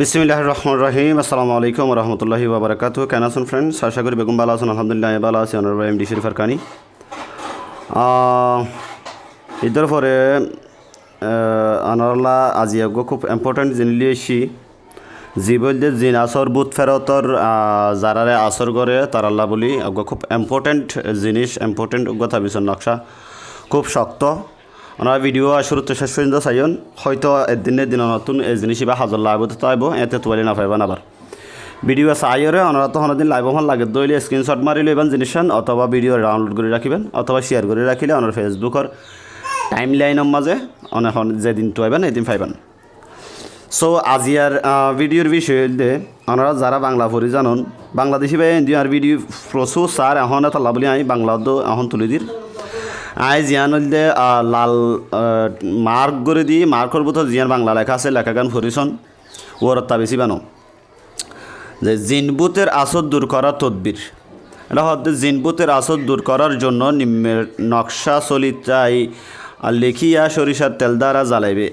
বিসমিল্লাহ রহমান রহিম। আসসালামু আলাইকুম রহমতুল্লাহি ওবরাকাত কেন আছেন ফ্রেন্ডস আশা করি বেগম ভালো আছেন, আলহামদুলিল্লাহ ভালো আছি। অনার এম ডি শরীফ কানি ঈদের পরে আনারলা আজি আগে খুব ইম্পর্টেন্ট জিনিস এসি যি বলতে জিন আসর বুথ ফেরতর যারারে আসর করে তারাল্লা বলি আগে খুব ইম্পর্টেন্ট জিনিস ইম্পর্টেন্ট কথা বিষয় নকশা। খুব শক্ত। ওনার ভিডিও শুরুতে শেষ পর্যন্ত চাইন হয়তো একদিনের দিন নতুন এই জিনিস বা হাজার লাইভ তো আইব এতে তোয়ালি না পাইবেন আবার ভিডিও চাইরে ওনারা তো দিন লাইভ হন লাগে দইলে স্ক্রিনশট মারি লইবেন জিনিসন অথবা ভিডিও ডাউনলোড করে রাখিবেন অথবা শেয়ার করে রাখিলে ওনার ফেসবুকের টাইম লাইনের মাঝে অনেক যেদিন তোয়াইবেন এদিন পাইবেন। সো আজিয়ার ভিডিওর বিষয়ে ওনারা যারা বাংলা পড়ি জানুন বাংলাদেশি ভাই আর ভিডিও প্রচুর স্যার এখন তাল্লা বলি আমি বাংলা এখন তুলে দির আই জিয়ান হইলে লাল মার্ক করে দি, মার্কর বোধ জিয়ান বাংলা লেখা আছে লেখা গান ফরিসন ওরতা বেশি বানো। যে জিনবুতের আসর দূর করার তদবির। এটা হচ্ছে জিনবুতের আসর দূর করার জন্য নিম্নের নকশা চলিতাই লেখিয়া সরিষার তেল দ্বারা জ্বালাইবে।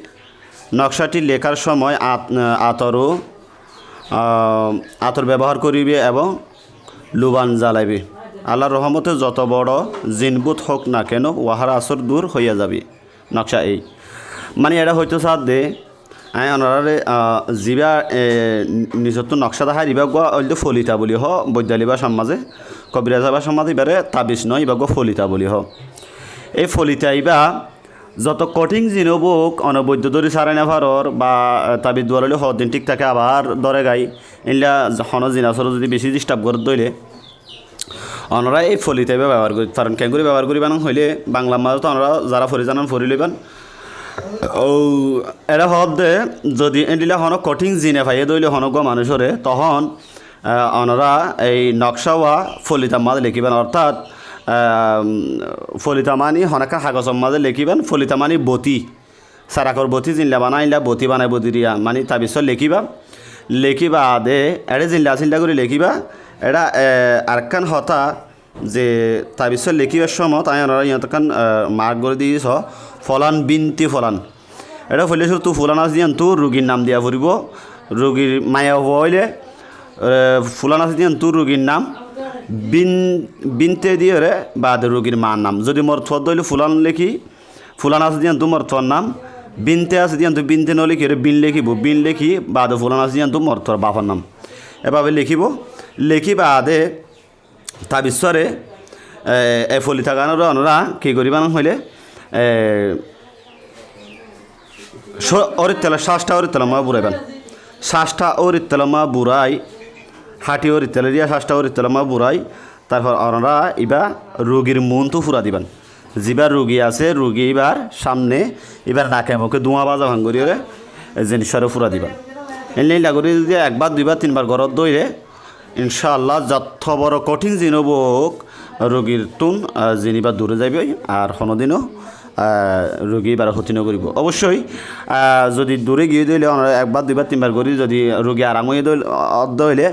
নকশাটি লেখার সময় আত আতরও আতর ব্যবহার করিবে এবং লুবান জ্বালাইবে। আল্লাহর রহমতে যত বড় জিনবুত হোক না কেন ওয়াহার আসর দূর হইয়া যাবে। নকশা এই। মানে এটা হয়তো সাথ দে আই অনারে যিবা নিজত নকশা দেখা ইবা গোয়া হইলে ফলিতা বুলি হ বৈদ্যালিবা সমাজে। কবিরাজাবা সমাজে ইবারে তাবিজ নয়, ইবা গো ফলিতা বুলি হ। এই ফলিতা ইবা যত কঠিন জিনবুক অনবৈদ্য দরি সারাই নাভারর বা তাবিজ দুয়ারলে হদিন ঠিক থাকে আবার দরে গাই। এলা হন জিনাসর যদি বেশি ডিস্টার্ব করে দইলে অনরা এই ফলিতে ব্যবহার করি, কারণ কেন করে ব্যবহার করিবেন হইলে বাংলা মাঝে তো অনরা যারা ফরি জানান ফরি লইবেন। ও, এরা হব যদি এদিলে হন কঠিন জিনে ভাইয়ে দইলে হন গো মানুষরে তখন অনরা এই নকশা ওয়া ফলিতা মাঝে লিখিবেন। অর্থাৎ ফলিতামানি হনাকা কাগজর মাঝে লিখিবেন ফলিতামানি বতি, সারাকর বতি জিনলা বানা ইলা বতি বানাই বতি দিয়া মানে তাৰপিছত লিখিবা। লিখিবা দে এৰে জিনলা চিন্তা কৰি লিখিবা এটা আরকান হতা যে তাৰপিছত লিখিবার সময় তাই ওনারা ইহঁতকান মার্ক করে দিয়েছ, ফলান বিনতি ফলান। এটা ফলে তো ফুলান আছে দিয়ান তো রুগীর নাম দিয়া ফুরিব রুগীর মায়া হইলে ফুলান আছে দিয়ান তো রুগীর নাম, বিন, বিনতে দিয়ে রে বাদ রুগীর মার নাম। যদি মোর থর দইলে ফুলান লিখি, ফুলান আছে দিয়ান তো মোর থর নাম, বিনতে আছে দিয়ান তো বিনতে ন লিখি বিন লিখিব, বিন লিখি বাদ ফুলান আছে দিয়ান তো মোর থর বাবার নাম। এভাবে লিখিব। লিখিবা আদে তাৰ পিছৰে এই ফলিতা গানৰ অনৰা, কি কৰিবা নহ'লে অরিত্তলা শ্বাসটা অরিত্তলামা বুড়াইবেন শ্বাসটা অরিত্তলামা বুড়াই হাঁটি অরিত্তলা দিয়া শ্বাসটা অরিত্তলামা বুড়াই তারপর অনরা ইবা রোগীর মন তো ফুরা দিবেন। যিবার রুগী আছে রুগী এবার সামনে এবার নাকে মুখে ধোঁয়া বাজা ভাঙ্গরিয়ে জিনিসরে ফুরা দিবেন। এমনি লাগরি যদি একবার দুইবার তিনবার ঘরত দইরে ইনশাআল্লাহ যত বড় কঠিন জিনবক রোগীর তুন জিনিবা দূরে যাবে আর কোনোদিনও রোগী এবার ক্ষতি নকরিব অবশ্যই যদি দূরে গিয়ে দিলে একবার, দুইবার, তিনবার করি, যদি রোগী আরাম হয়ে হইলে,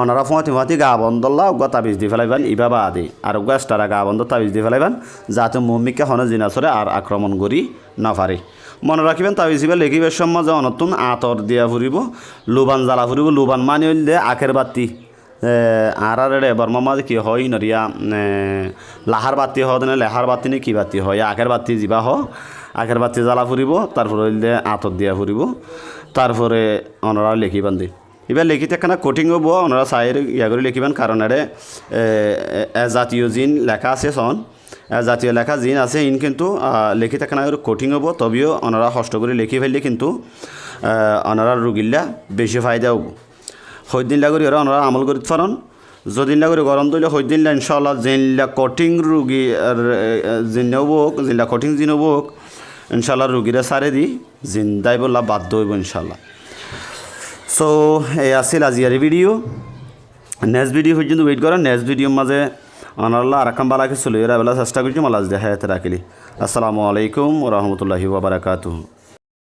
ওনারা ফুঁয়াতি ফুঁয়াতি গা বন্ধল্লা উগা তাবিজ দি ফেলাইবেন ইবা বা আদি আর উগা স্টারা গা বন্ধ তাবিজ দি ফেলাইবেন, যাতে মম্মিকে হন জিনাসরে আর আক্রমণ করি না পারে। মনে রাখিবেন, তাবিজ হিবে লেখিবের সময় যে অনতুন আতর দিয়া ফুরিব, লুবান জ্বালা ফুরিব, লুবান মানি হইলে আখের বাতি আর আর বর্মা মাঝে কি হয় নরিয়া লাহার বাতি হ না লেহার বাতি নে কি বাতি হয় আখের বাতি যা হ আখের বাতি জ্বালা ফুরিব তারপরে আতর দিয়া ফুরিব তারপরে অনরা লিখিবান দি এবার লিখিতে একখানা কঠিন হব ওনারা চাইয়ের ইয়া করে লিখিবেন কারণ এরে জাতীয় জিন লেখা আছে সন জাতীয় লেখা জিন আছে ইন কিন্তু লিখিতে একখানা কঠিন হব তবেও ওনারা কষ্ট করে লিখি ফেললে কিন্তু ওনারা রুগিল্লা বেশি ফায়দা হব সৈদিনলা কৰি আৰু ওনারা আমল কৰি ফারন যদিনলা কৰি গরম দিলে সৈদিনলা ইনশাল্লাহ জিনলা কঠিন রুগী জিনবুক জিনলা কঠিন জিনবুক ইনশাল্লাহ রুগীরা সারে দি জিন্দাই বললা বাধ্য হইব ইনশাল্লাহ সো এই আছিল আজিয়ারি ভিডিও নেক্সট ভিডিও পর্যন্ত ওয়েট করেন নেক্সট ভিডিওর মাঝে অনাল্লাহ আর একখান বালাকে চলে এরা বেলা চেষ্টা করছি মালাজ দেখা রাখিলি আসসালামু আলাইকুম রহমতুল্লাহি বারাকাতুহ